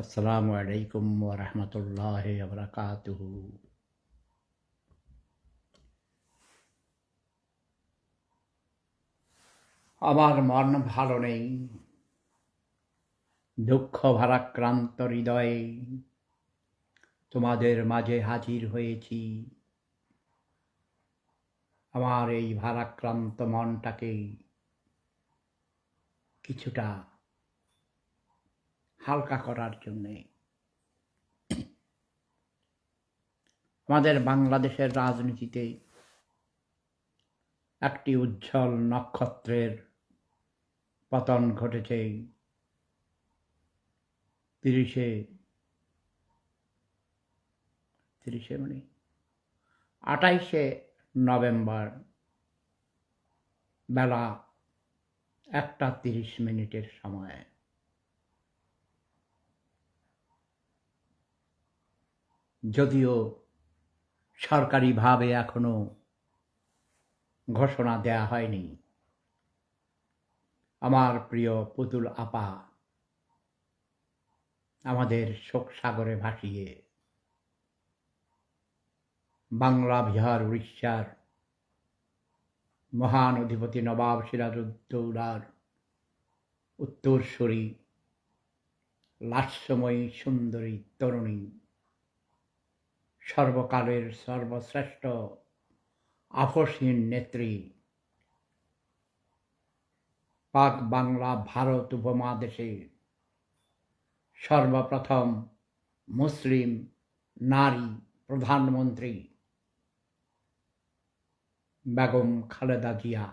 আসসালামু আলাইকুম রহমতুল্লাহ বরকাতুহ। আমার মন ভালো নেই, দুঃখ ভারাক্রান্ত হৃদয়ে তোমাদের মাঝে হাজির হয়েছি। আমার এই ভারাক্রান্ত মনটাকে কিছুটা হালকা করার জন্যে। আমাদের বাংলাদেশের রাজনীতিতে একটি উজ্জ্বল নক্ষত্রের পতন ঘটেছে। তিরিশে তিরিশে মানে আঠাইশে নভেম্বর বেলা একটা তিরিশ মিনিটের সময়। যদিও সরকারিভাবে এখনও ঘোষণা দেয়া হয়নি। আমার প্রিয় পুতুল আপা, আমাদের শোক সাগরে ভাসিয়ে বাংলা বিহার, উড়িষ্যার মহান অধিপতি নবাব সিরাজউদ্দৌলার উত্তরসূরি লাস্যময়ী সুন্দরী তরুণী সর্বকালের সর্বশ্রেষ্ঠ আপসহীন নেত্রী। পাক বাংলা ভারত উপমহাদেশে সর্বপ্রথম মুসলিম নারী প্রধানমন্ত্রী বেগম খালেদা জিয়া।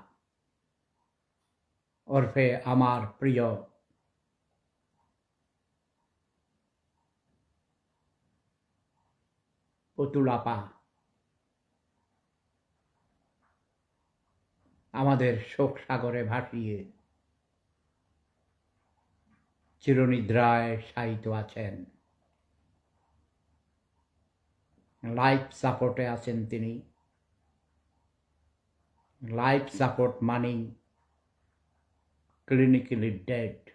ওরফে আমার প্রিয় পুতুলাপা। আমাদের শোক সাগরে ভাসিয়ে চিরনিদ্রায় শায়িত আছেন। লাইফ সাপোর্টে আছেন তিনি। লাইফ সাপোর্ট মানি ক্লিনিক্যালি ডেড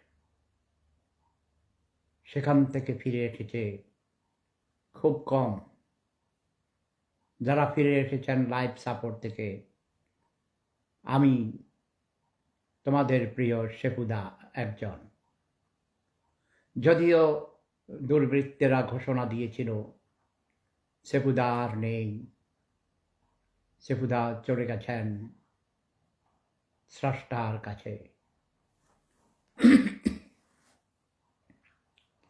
সেখান থেকে ফিরে এসেছে খুব কম যারা ফিরে এসেছেন লাইফ সাপোর্ট থেকে, আমি তোমাদের প্রিয় শেফুদা একজন। যদিও দুর্বৃত্তেরা ঘোষণা দিয়েছিল সেফুদা আর নেই সেফুদা চলে গেছেন স্রষ্টার কাছে।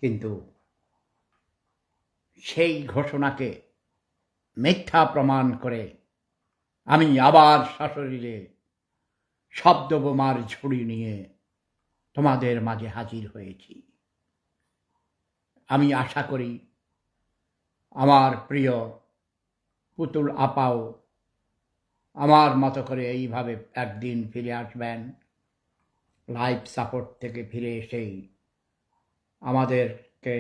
কিন্তু সেই ঘোষণাকে মিথ্যা প্রমাণ করে আমি আবার শাশুড়িরে শব্দ বোমার ঝুড়ি নিয়ে তোমাদের মাঝে হাজির হয়েছি। আমি আশা করি আমার প্রিয় পুতুল আপাও আমার মতো করে এইভাবে একদিন ফিরে আসবেন। লাইফ সাপোর্ট থেকে ফিরে এসেই আমাদেরকে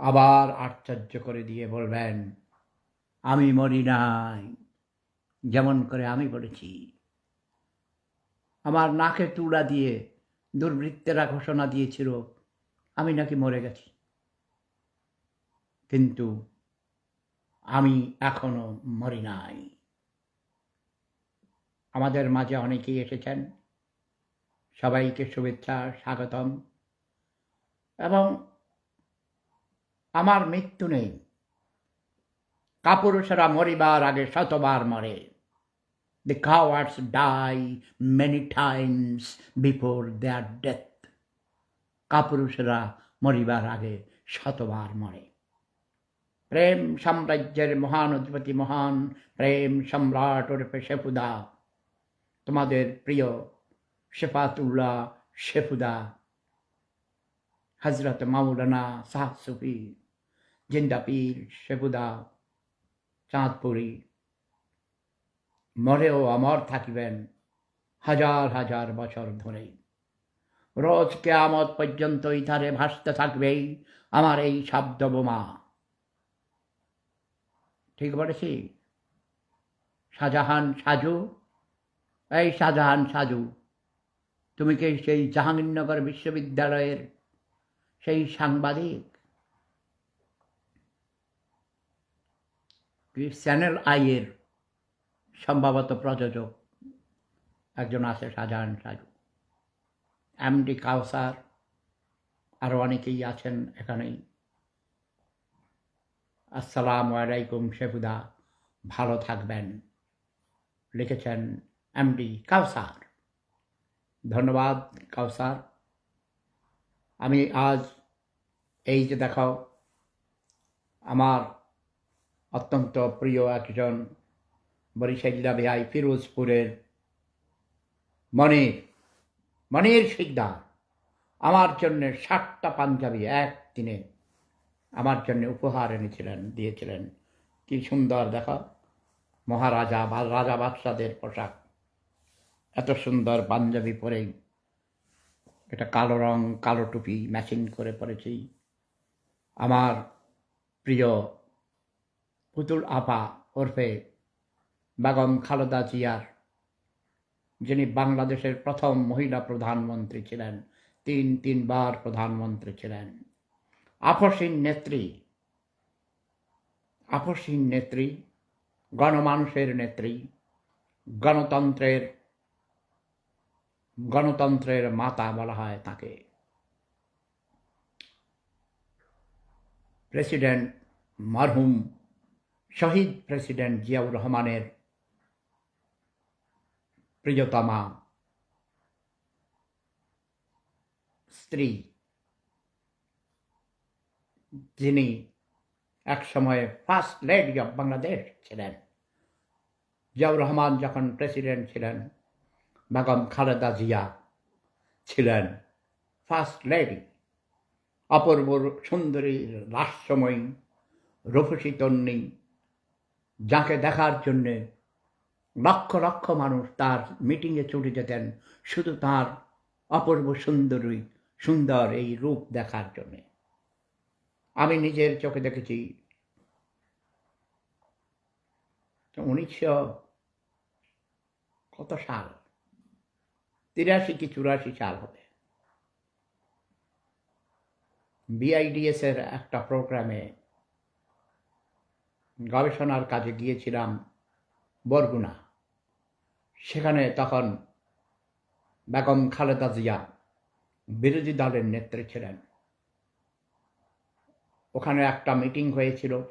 আবার আশ্চর্য করে দিয়ে বলবেন আমি মরি নাই। যেমন করে আমি বলেছি। আমার নাকে তুলা দিয়ে দুর্বৃত্তেরা ঘোষণা দিয়েছিল, আমি নাকি মরে গেছি। কিন্তু আমি এখনও মরি নাই। আমাদের মাঝে অনেকেই এসেছেন। সবাইকে শুভেচ্ছা, স্বাগতম। এবং আমার মৃত্যু নেই। কাপুরুষেরা মরিবার আগে শতবার মরে। The cowards die many times before their death কাপুরুষেরা মরিবার আগে শতবার মরে। প্রেম সাম্রাজ্যের মহান অধিপতি মহান, প্রেম সম্রাট ওরফে শেফুদা তোমাদের প্রিয় শেফাতুল্লাহ শেফুদা হজরত মাউলানা শাহ সুফি শেফুদা চাঁদপুরি। মরেও অমর থাকিবেন হাজার হাজার বছর ধরে রোজ কেয়ামত পর্যন্ত ইথারে ভাসতে থাকবেই আমার এই শব্দ বোমা। ঠিক বলেছি? শাহজাহান সাজু? এই শাহজাহান সাজু, তুমি কি সেই জাহাঙ্গীরনগর বিশ্ববিদ্যালয়ের সেই সাংবাদিক? চ্যানেল আইয়ের সম্ভবত প্রযোজক একজন আছে শাহজাহান সাজু এমডি কাউসার আরও অনেকেই আছেন এখানেই। আসসালামু আলাইকুম শেফুদা ভালো থাকবেন, লিখেছেন এমডি কাউসার। ধন্যবাদ কাউসার। আমি আজ এই যে দেখাও আমার অত্যন্ত প্রিয় একজন বরিশাল্লা বিহাই ফিরোজপুরের মনির। মনির শিকদার। আমার জন্য ষাটটা পাঞ্জাবি এক দিনে আমার জন্য উপহার এনেছিলেন, দিয়েছিলেন। কি সুন্দর, দেখো। মহারাজা বা রাজা বাদশাদের পোশাক। এত সুন্দর পাঞ্জাবি পরেই এটা কালো রং, কালো টুপি ম্যাচিং করে পরেছি। আমার প্রিয় পুতুল আপা ওরফে বেগম খালেদা জিয়ার, যিনি বাংলাদেশের প্রথম মহিলা প্রধানমন্ত্রী ছিলেন, তিন তিনবার প্রধানমন্ত্রী ছিলেন। আপসীন নেত্রী আপসীন নেত্রী, গণমানুষের নেত্রী, গণতন্ত্রের গণতন্ত্রের মাতা বলা হয় তাকে। প্রেসিডেন্ট মারহুম শহীদ প্রেসিডেন্ট জিয়াউর রহমানের প্রিয়তমা স্ত্রী, যিনি একসময় ফার্স্ট লেডি অফ বাংলাদেশ ছিলেন। জিয়াউর রহমান যখন প্রেসিডেন্ট ছিলেন, বেগম খালেদা জিয়া ছিলেন ফার্স্ট লেডি। অপূর্ব সুন্দরী লাস্যময়ী রূপসী যাকে দেখার জন্যে লক্ষ লক্ষ মানুষ তার মিটিংয়ে ছুটে যেতেন, শুধু তার অপূর্ব সুন্দরী, সুন্দর এই রূপ দেখার জন্যে। আমি নিজের চোখে দেখেছি। উনিশশো কত সাল? তিরাশি কি চুরাশি সাল হবে। বিআইডিএস এর একটা প্রোগ্রামে গবেষণার কাজে গিয়েছিলাম বরগুনা। সেখানে তখন বেগম খালেদা জিয়া বিরোধী দলের নেত্রী ছিলেন। ওখানে একটা মিটিং হয়েছিল।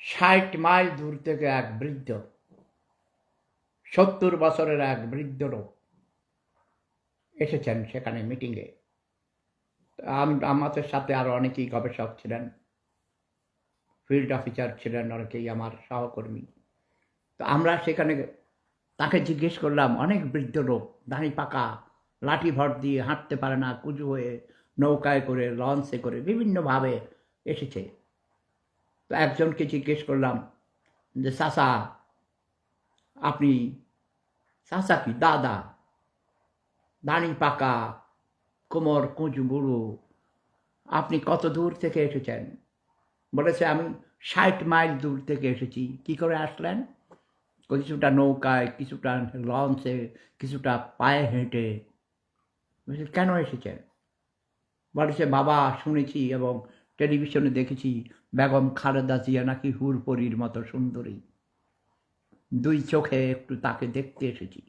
ষাট মাইল দূর থেকে এক বৃদ্ধ, সত্তর বছরের এক বৃদ্ধ লোক এসেছেন সেখানে মিটিংয়ে। আমাদের সাথে আরও অনেকেই গবেষক ছিলেন। ফিল্ড অফিসার ছিলেন অনেকেই আমার সহকর্মী। তো আমরা সেখানে তাকে জিজ্ঞেস করলাম, অনেক বৃদ্ধ লোক, দাঁড়ি পাকা, লাঠি ভর দিয়ে হাঁটতে পারে না, কুজু হয়ে নৌকায় করে, লঞ্চে করে বিভিন্নভাবে এসেছে। তো একজনকে জিজ্ঞেস করলাম যে চাষা আপনি চাষা কি, দাদা? দাঁড়ি পাকা, কোমর কুঁচু বুড়ো, আপনি কত দূর থেকে এসেছেন? বলেছে, আমি ষাট মাইল দূর থেকে এসেছি। কি করে আসলেন? কিছুটা নৌকায়, কিছুটা লঞ্চে, কিছুটা পায়ে হেঁটে। কেন এসেছেন? বলেছে, বাবা, শুনেছি এবং টেলিভিশনে দেখেছি, বেগম খালেদা জিয়া নাকি হুরপরির মতো সুন্দরী। দুই চোখে একটু তাকে দেখতে এসেছি।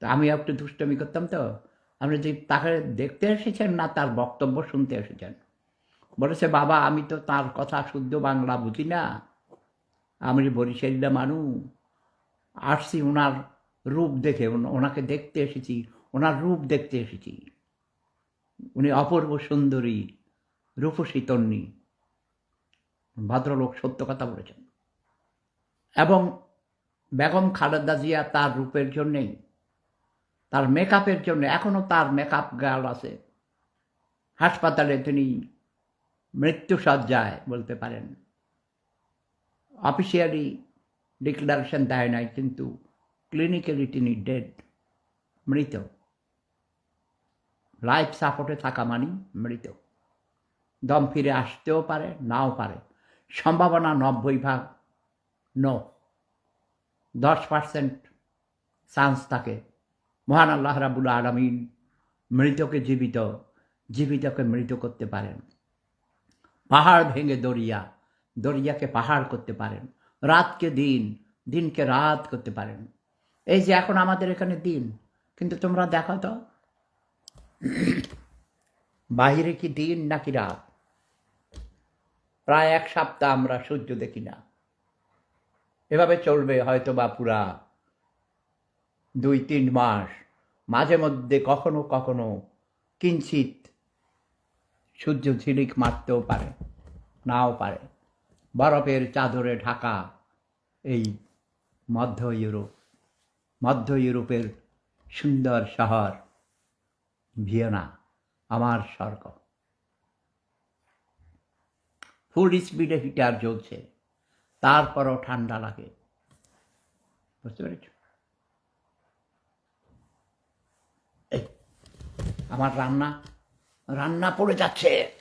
তা আমি একটু দুষ্টমি করতাম তো। আপনি যে তাকে দেখতে এসেছেন না তার বক্তব্য শুনতে এসেছেন? বলেছে, বাবা, আমি তো তার কথা শুদ্ধ বাংলা বুঝি না। আমি বরিশাল্লা মানুষ। আসছি ওনার রূপ দেখে, ওনাকে দেখতে এসেছি, ওনার রূপ দেখতে এসেছি। উনি অপূর্ব সুন্দরী, রূপসী তন্নী। ভদ্রলোক সত্য কথা বলেছেন। এবং বেগম খালেদা জিয়া তার রূপের জন্যেই, তার মেকআপের জন্য এখনও তার মেকআপ গার্ল আছে। হাসপাতালে তিনি মৃত্যু সজ্জায় বলতে পারেন। অফিসিয়ালি ডিক্লারেশন দেয় নাই, কিন্তু ক্লিনিক্যালি তিনি ডেড মৃত। লাইফ সাপোর্টে থাকা মানি মৃত। দম ফিরে আসতেও পারে, নাও পারে। সম্ভাবনা নব্বই ভাগ নো দশ পার্সেন্ট চান্স থাকে। মহান আল্লাহ রাবুল আলমিন মৃতকে জীবিত, জীবিতকে মৃত করতে পারেন। পাহাড় ভেঙে দরিয়া, দরিয়াকে পাহাড় করতে পারেন। রাতকে দিন, দিনকে রাত করতে পারেন। এই যে এখন আমাদের এখানে দিন, কিন্তু তোমরা দেখো তো। বাহিরে কি দিন নাকি রাত? প্রায় এক সপ্তাহ আমরা সূর্য দেখি না। এভাবে চলবে হয়তো বা পুরা দুই তিন মাস। মাঝে মধ্যে কখনো কখনো কিঞ্চিত সূর্য ঝিলিক মারতেও পারে, নাও পারে। বরফের চাদরে ঢাকা এই মধ্য ইউরোপ, মধ্য ইউরোপের সুন্দর শহর ভিয়েনা, আমার স্বর্গ। ফুল স্পিডে হিটার জ্বলছে, তারপরও ঠান্ডা লাগে। বুঝতে পেরেছ? আমার রান্না রান্না পড়ে যাচ্ছে।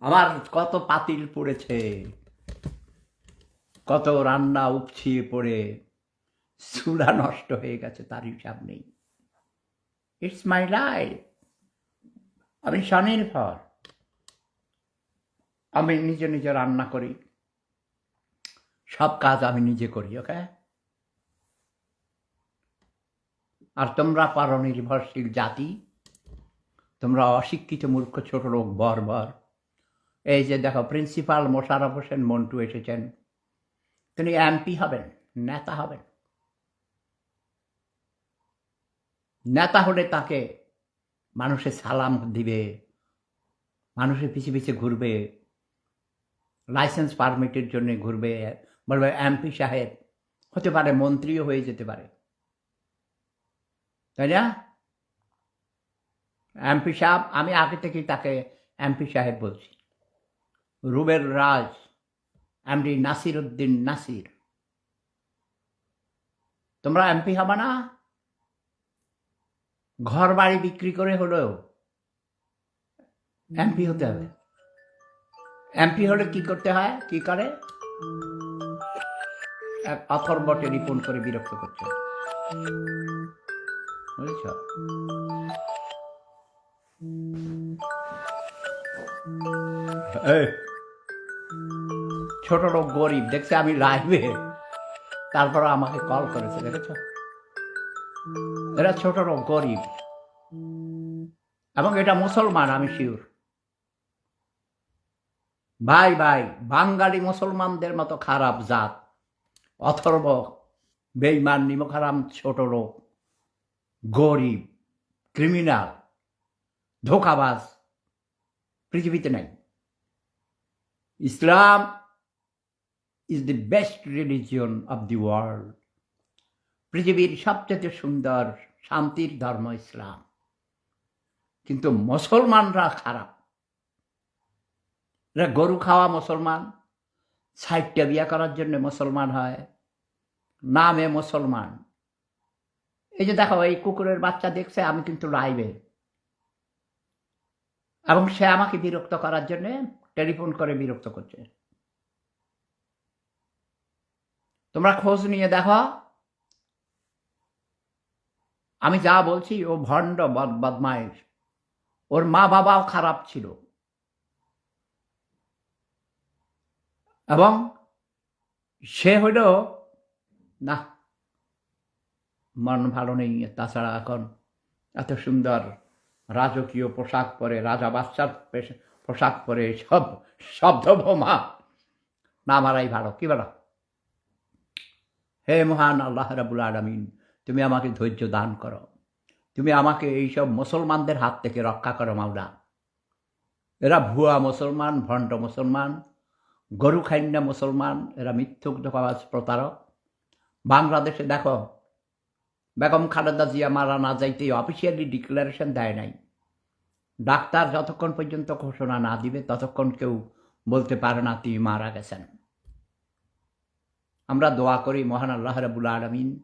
আমার কত পাতিল পড়েছে। কত রান্না উপছিয়ে পড়ে। চুলা নষ্ট হয়ে গেছে, তার হিসাব নেই। ইটস মাই লাইফ আমি স্বনির্ভর আমি নিজে নিজে রান্না করি। সব কাজ আমি নিজে করি ওকে আর তোমরা পারো নির্ভরশীল জাতি। তোমরা অশিক্ষিত মূর্খ ছোট লোক বর্বর। এই যে দেখো, প্রিন্সিপাল মোশারফ হোসেন মন্টু এসেছেন। তিনি এমপি হবেন, নেতা হবেন। নেতা হলে তাকে মানুষের সালাম দিবে মানুষের পিছিয়ে পিছিয়ে ঘুরবে, লাইসেন্স পারমিটের জন্য ঘুরবে, বলবে এমপি সাহেব, হতে পারে মন্ত্রীও হয়ে যেতে পারে। তাই না? এমপি সাহেব, আমি আগে থেকেই তাকে এমপি সাহেব বলছি। রুবের রাজ, এমডি নাসির উদ্দিন নাসির। তোমরা এমপি হবে না? ঘর বাড়ি বিক্রি করে হলেও এমপি হতে হবে। এমপি হলে কি করতে হয়? কি করে? এক অথর্ব টেলিফোন করে বিরক্ত করছে বুঝেছ? ছোট লোক গরিব, দেখছে আমি লাইভে তারপর আমাকে কল করেছে, দেখেছ? এরা ছোট লোক, গরিব। এবং এটা মুসলমান, আমি শিওর ভাই ভাই, বাঙালি মুসলমানদের মতো খারাপ জাত, অথর্ব বেইমান নিমখারাম ছোট লোক, গরিব ক্রিমিনাল ধোকাবাজ, পৃথিবীতে নাই। Islam is the best religion of the world পৃথিবীর সবচেয়ে সুন্দর শান্তির ধর্ম ইসলাম। কিন্তু মুসলমানরা খারাপ। এরা গরু খাওয়া মুসলমান, ষাটটা বিয়া করার জন্য মুসলমান হয়, নামে মুসলমান। এই যে দেখো, এই কুকুরের বাচ্চা দেখছে, আমি কিন্তু লাইভে এবং সে আমাকে বিরক্ত করার জন্য টেলিফোন করে বিরক্ত করছে। তোমরা খোঁজ নিয়ে দেখো। আমি যা বলছি, ও ভণ্ড বদ- বদমাইশ ওর মা বাবাও খারাপ ছিল। এবং সে হইল, না, মন ভালো নেই। তাছাড়া এখন এত সুন্দর রাজকীয় পোশাক পরে রাজা বাচ্চার পোশাক পরে সব শব্দ বোমা। না মারাই ভালো, কি বলো হে মহান আল্লাহ রাবুল আলমিন, তুমি আমাকে ধৈর্য দান করো। তুমি আমাকে এইসব মুসলমানদের হাত থেকে রক্ষা করো, মাওলা। এরা ভুয়া মুসলমান, ভণ্ড মুসলমান, গরু খাইন্না মুসলমান, এরা মিথ্যুক ধোকাবাজ প্রতারক। বাংলাদেশে দেখো, বেগম খালেদা জিয়া মারা না যাইতেই অফিসিয়ালি ডিক্লারেশন দেয় নাই। ডাক্তার যতক্ষণ পর্যন্ত ঘোষণা না দিবে, ততক্ষণ কেউ বলতে পারে না তিনি মারা গেছেন। আমরা দোয়া করি, মহান আল্লাহ রাবুল আলমিন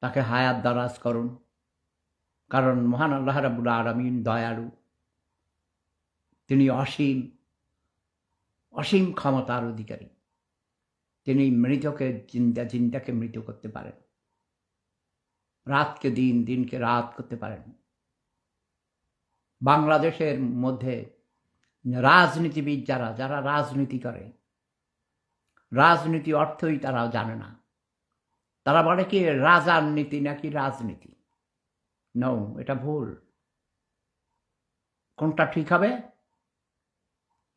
তাকে হায়াত দারাজ করুন। কারণ মহান আল্লাহ রাবুল আলমিন দয়ালু। তিনি অসীম অসীম ক্ষমতার অধিকারী। তিনি মৃতকে চিন্তা চিন্তাকে মৃত করতে পারেন। রাতকে দিন, দিনকে রাত করতে পারেন। বাংলাদেশের মধ্যে রাজনীতিবিদ যারা যারা রাজনীতি করে, রাজনীতি অর্থই তারা জানে না। তারা বলে কি, রাজার নীতি নাকি রাজনীতি? নৌ এটা ভুল। কোনটা ঠিক হবে?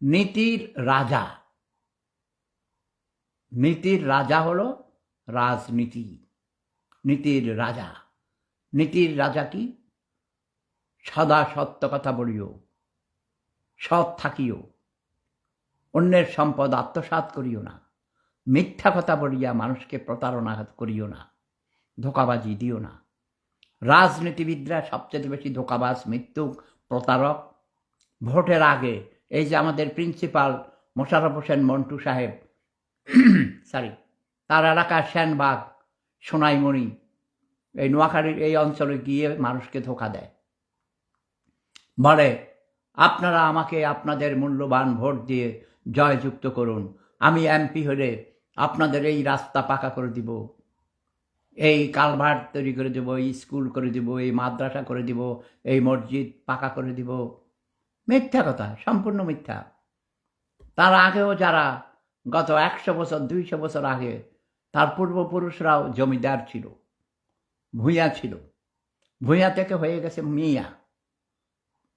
নীতির রাজা। নীতির রাজা হলো রাজনীতি। নীতির রাজা। নীতির রাজা কি? সদা সত্য কথা বলিও, সৎ থাকিও, অন্যের সম্পদ আত্মসাৎ করিও না, মিথ্যা কথা বলিয়া মানুষকে প্রতারণা করিও না, ধোকাবাজি দিও না। রাজনীতিবিদরা সবচেয়ে বেশি ধোকাবাজ মৃত্যু প্রতারক। ভোটের আগে এই যে আমাদের প্রিন্সিপাল মোশারফ হোসেন মন্টু সাহেব সরি তার এলাকার শ্যানবাগ সোনাইমণি, এই নোয়াখালীর এই অঞ্চলে গিয়ে মানুষকে ধোকা দেয়। বলে, আপনারা আমাকে আপনাদের মূল্যবান ভোট দিয়ে জয়যুক্ত করুন। আমি এমপি হলে আপনাদের এই রাস্তা পাকা করে দিব। এই কালভার্ট তৈরি করে দেব, এই স্কুল করে দিব, এই মাদ্রাসা করে দিব, এই মসজিদ পাকা করে দিব। মিথ্যা কথা, সম্পূর্ণ মিথ্যা। তার আগেও যারা গত একশো বছর, দুইশো বছর আগে তার পূর্বপুরুষরাও জমিদার ছিল, ভূঁইয়া ছিল। ভূঁইয়া থেকে হয়ে গেছে মিয়া।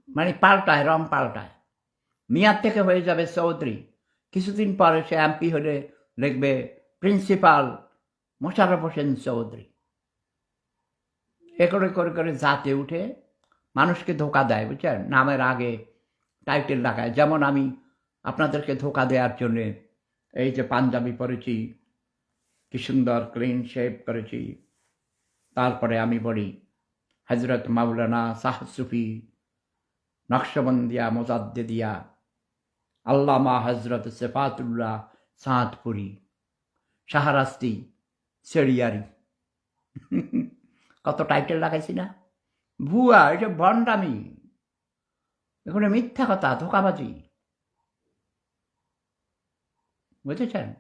মানে পাল্টায়, রং পাল্টায়। মিয়ার থেকে হয়ে যাবে চৌধুরী। কিছুদিন পরে সে এমপি হলে লিখবে প্রিন্সিপাল মোশারফ হোসেন চৌধুরী। এ করে করে করে জাতে উঠে মানুষকে ধোকা দেয়, বুঝছেন? নামের আগে টাইটেল লাগায় যেমন আমি আপনাদেরকে ধোকা দেওয়ার জন্যে এই যে পাঞ্জাবি পরেছি, কি সুন্দর ক্লিন শেভ করেছি। তারপরে আমি বলি হজরত মাওলানা শাহ সুফি নকশবন্দিয়া, মোজাদ্দেদিয়া, আল্লামা হজরত সেফাতুল্লাহ সাঁতপুরি সাহারাস্তি সেরিয়ারি কত টাইটেল লাগাইছি না? ভুয়া এটা ভণ্ডামি। এগুলো মিথ্যা কথা, ধোকাবাজি। বুঝেছেন?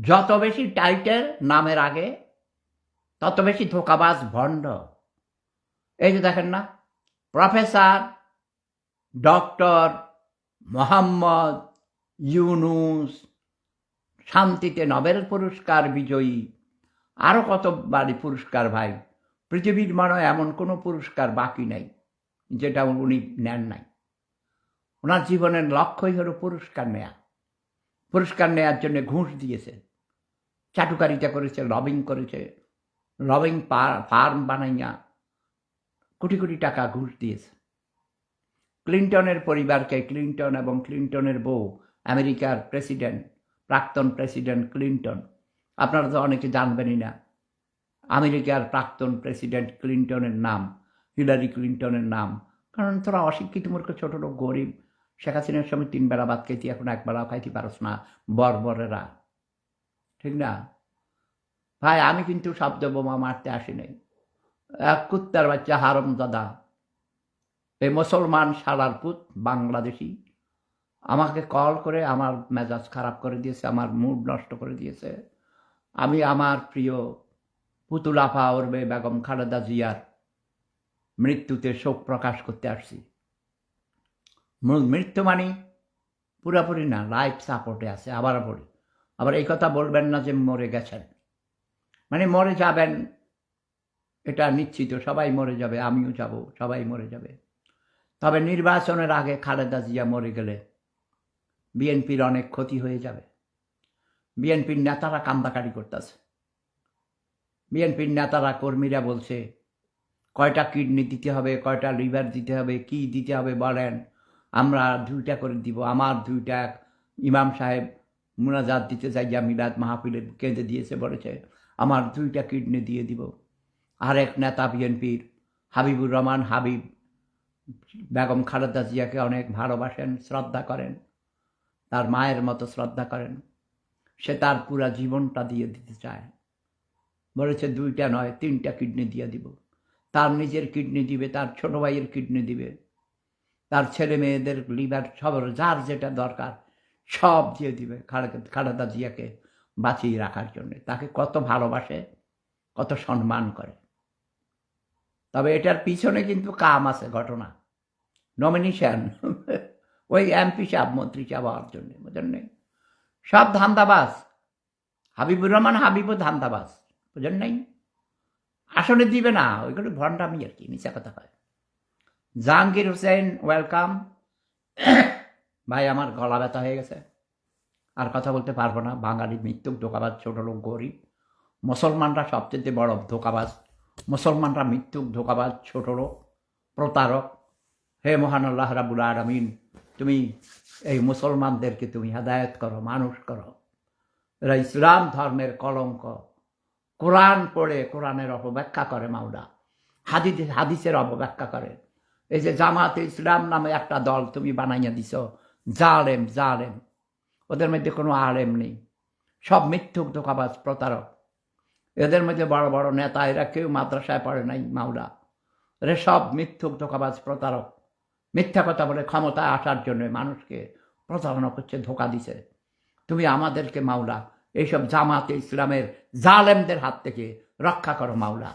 যত বেশি টাইটেল নামের আগে, তত বেশি ধোকাবাজ, ভণ্ড। এই যে দেখেন না প্রফেসর ডক্টর মোহাম্মদ ইউনুস, শান্তিতে নোবেল পুরস্কার বিজয়ী আরও কত বাড়ি পুরস্কার ভাই? পৃথিবীর মনে এমন কোনো পুরস্কার বাকি নাই, যেটা উনি নেন নাই। ওনার জীবনের লক্ষ্যই হলো পুরস্কার নেয়া। পুরস্কার নেয়ার জন্য ঘুষ দিয়েছে, চাটুকারিতা করেছে, লবিং করেছে, লবিং ফার্ম বানাইয়া কোটি কোটি টাকা ঘুষ দিয়েছে। ক্লিন্টনের পরিবারকে ক্লিন্টন এবং ক্লিন্টনের বউ, আমেরিকার প্রেসিডেন্ট, প্রাক্তন প্রেসিডেন্ট ক্লিন্টন। আপনারা তো অনেকে জানবেনই না, আমেরিকার প্রাক্তন প্রেসিডেন্ট ক্লিন্টনের নাম, হিলারি ক্লিন্টনের নাম। কারণ তোরা অশিক্ষিত মূর্খ ছোটো লোক, গরিব। শেখ হাসিনার সময় তিন বেলা খাইতি, এখন এক বেলাও খাইতে পারস না, বর্বরেরা। ঠিক না? ভাই, আমি কিন্তু শব্দ বোমা মারতে আসি নাই। কুত্তার বাচ্চা হারম দাদা এই মুসলমান শালার পুত, বাংলাদেশি, আমাকে কল করে আমার মেজাজ খারাপ করে দিয়েছে, আমার মুড নষ্ট করে দিয়েছে। আমি আমার প্রিয় পুতুলাফা ওরবে বেগম খালেদা জিয়ার মৃত্যুতে শোক প্রকাশ করতে আসছি। মৃত্যু মানে পুরাপুরি না লাইফ সাপোর্টে আছে আবার বলি। আবার এই কথা বলবেন না যে মরে গেছেন। মানে মরে যাবেন এটা নিশ্চিত, সবাই মরে যাবে, আমিও যাব, সবাই মরে যাবে। তবে নির্বাচনের আগে খালেদা জিয়া মরে গেলে বিএনপির অনেক ক্ষতি হয়ে যাবে। বিএনপির নেতারা কান্দাকাটি করতেছে। বিএনপির নেতারা, কর্মীরা বলছে, কয়টা কিডনি দিতে হবে, কয়টা লিভার দিতে হবে, কি দিতে হবে বলেন, আমরা দুইটা করে দিব, আমার দুইটা ইমাম সাহেব মুনাজাত দিতে যাই যা মিলাদ মাহফিলের কেঁদে দিয়েছে, বলেছে, আমার দুইটা কিডনি দিয়ে দিব। আরেক নেতা বিএনপির হাবিবুর রহমান, হাবিব বেগম খালেদা জিয়াকে অনেক ভালোবাসেন, শ্রদ্ধা করেন, তার মায়ের মতো শ্রদ্ধা করেন। সে তার পুরা জীবনটা দিয়ে দিতে চায়। বলেছে, দুইটা নয়, তিনটা কিডনি দিয়ে দিব। তার নিজের কিডনি দিবে, তার ছোট ভাইয়ের কিডনি দিবে। তার ছেলে মেয়েদের লিভার, সব, যার যেটা দরকার, সব দিয়ে দিবে খালেদা খালেদা জিয়াকে বাঁচিয়ে রাখার জন্য। তাকে কত ভালোবাসে, কত সম্মান করে। তবে এটার পিছনে কিন্তু কাম আছে, ঘটনা। নমিনেশন ওই এমপি সাহেব, মন্ত্রী সাহেব হওয়ার জন্য, বুঝলেন? নেই সব ধান্দাবাজ। হাবিবুর রহমান, হাবিবও ধান্দাবাজ, বুঝলেন নাই? আসলে দিবে না, ওইগুলো ভণ্ডামি আর কি মিশা কথা হয় জাহাঙ্গীর হোসেন ওয়েলকাম ভাই, আমার গলা ব্যথা হয়ে গেছে। আর কথা বলতে পারব না বাঙালি মৃত্যুক ধোকাবাজ ছোট লোক গরিব। মুসলমানরা সবচেয়ে বড় ধোকাবাজ। মুসলমানরা মৃত্যুক ধোকাবাজ, ছোট প্রতারক। হে মহান আল্লাহ রাবুল আলমিন, তুমি এই মুসলমানদেরকে তুমি হেদায়ত করো, মানুষ করো। এরা ইসলাম ধর্মের কলঙ্ক। কোরআন পড়ে কোরআনের অপব্যাখ্যা করে মাওলা। হাদিস, হাদিসের অপব্যাখ্যা করে। এই যে জামাতে ইসলাম নামে একটা দল তুমি বানাইয়া দিছ, জালেম জালেম। ওদের মধ্যে কোনো আলেম নেই। সব মিথ্যুক ধোকাবাজ, প্রতারক। এদের মধ্যে বড় বড় নেতা, এরা কেউ মাদ্রাসায় পড়ে নাই, মাওলা। এরা সব মিথ্যুক, ধোকাবাজ, প্রতারক। মিথ্যা কথা বলে ক্ষমতায় আসার জন্য মানুষকে প্রতারণা করছে, ধোকা দিছে। তুমি আমাদেরকে, মাওলা, এইসব জামাতে ইসলামের জালেমদের হাত থেকে রক্ষা করো, মাওলা।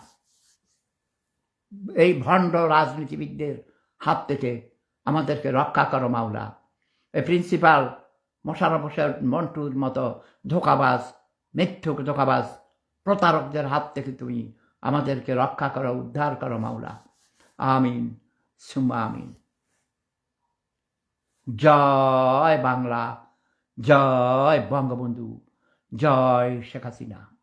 এই ভণ্ড রাজনীতিবিদদের হাত থেকে আমাদেরকে রক্ষা করো, মাওলা। এই প্রিন্সিপাল, মশারা মশার মন্টুর মতো ধোকাবাজ, মিথ্যুক, ধোকাবাজ প্রতারকদের হাত থেকে তুমি আমাদেরকে রক্ষা করো, উদ্ধার করো, মাওলা। আমিন, সুম্মা আমিন। জয় বাংলা, জয় বঙ্গবন্ধু, জয় শেখ হাসিনা।